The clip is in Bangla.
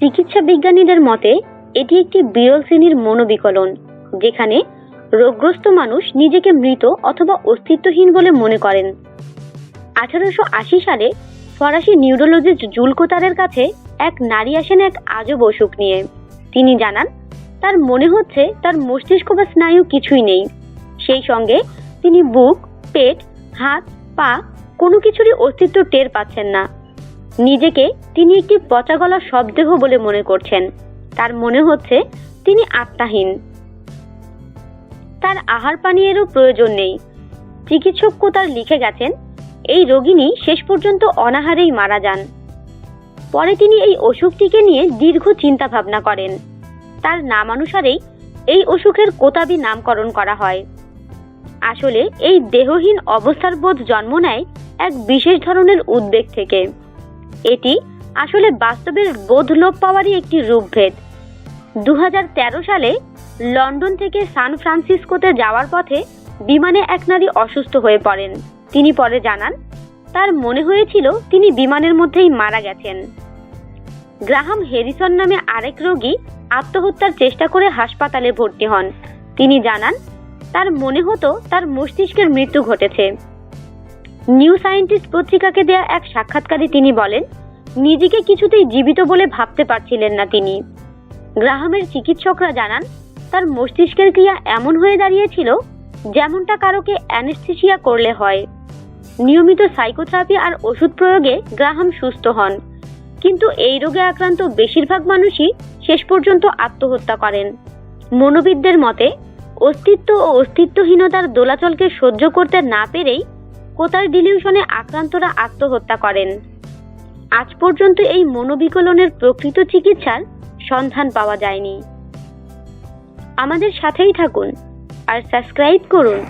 চিকিৎসা বিজ্ঞানীদের মতে, এটি একটি বিরল শ্রেণির মনোবিকলন, যেখানে রোগগ্রস্ত মানুষ নিজেকে মৃত অথবা অস্তিত্বহীন বলে মনে করেন। আঠারোশো আশি সালে ফরাসি নিউরোলজিস্ট জুল কোতারের কাছে এক নারী আসেন এক আজব অসুখ নিয়ে। তিনি জানান, তার মনে হচ্ছে তার মস্তিষ্ক বা স্নায়ু কিছুই নেই। সেই সঙ্গে তিনি বুক, পেট, হাত, পা কোনো কিছুরই অস্তিত্ব টের পাচ্ছেন না। নিজেকে তিনি একটি পচা গলা শবদেহ বলে মনে করছেন। তার মনে হচ্ছে তিনি আত্মাহীন। তার আহার পানীয়েরও প্রয়োজন নেই। চিকিৎসক কোতার লিখে গেছেন, এই রোগিনী শেষ পর্যন্ত অনাহারেই মারা যান। পরে তিনি এই অসুখটিকে নিয়ে দীর্ঘ চিন্তা ভাবনা করেন। তার নামানুসারেই এই অসুখের কোতাবি নামকরণ করা হয়। আসলে এই দেহহীন অবস্থার বোধ জন্ম নেয় এক বিশেষ ধরনের উদ্বেগ থেকে। এটি আসলে বাস্তবের বোধ লোপ পাওয়ারই একটি রূপভেদ। দু হাজার তেরো সালে লন্ডন থেকে সান ফ্রান্সিসকোতে যাওয়ার পথে বিমানে এক নারী অসুস্থ হয়ে পড়েন। তিনি পরে জানান, তার মনে হয়েছিল তিনি বিমানের মধ্যেই মারা গেছেন। গ্রাহাম হেরিসন নামে আরেক রোগী আত্মহত্যার চেষ্টা করে হাসপাতালে ভর্তি হন। তিনি জানান, তার মনে হতো তার মস্তিষ্কের মৃত্যু ঘটেছে। নিউ সায়েন্টিস্ট পত্রিকাকে দেয়া এক সাক্ষাৎকারে তিনি বলেন, নিজেকে কিছুতেই জীবিত বলে ভাবতে পারছিলেন না তিনি। গ্রাহামের চিকিৎসকরা জানান, তার মস্তিষ্কের ক্রিয়া এমন হয়ে দাঁড়িয়েছিল, যেমনটা কারোকে অ্যানেস্থেসিয়া করলে হয়। নিয়মিত সাইকোথেরাপি আর ওষুধ প্রয়োগে গ্রাহাম সুস্থ হন। কিন্তু এই রোগে আক্রান্ত বেশিরভাগ মানুষই শেষ পর্যন্ত আত্মহত্যা করেন। মনোবিদদের মতে, অস্তিত্ব ও অস্তিত্বহীনতার দোলাচলকে সহ্য করতে না পেরেই কোতার ডিলিউশনে আক্রান্তরা আত্মহত্যা করেন। আজ পর্যন্ত এই মনোবিকলনের প্রকৃত চিকিৎসার সন্ধান পাওয়া যায়নি। আমাদের সাথেই থাকুন আর সাবস্ক্রাইব করুন।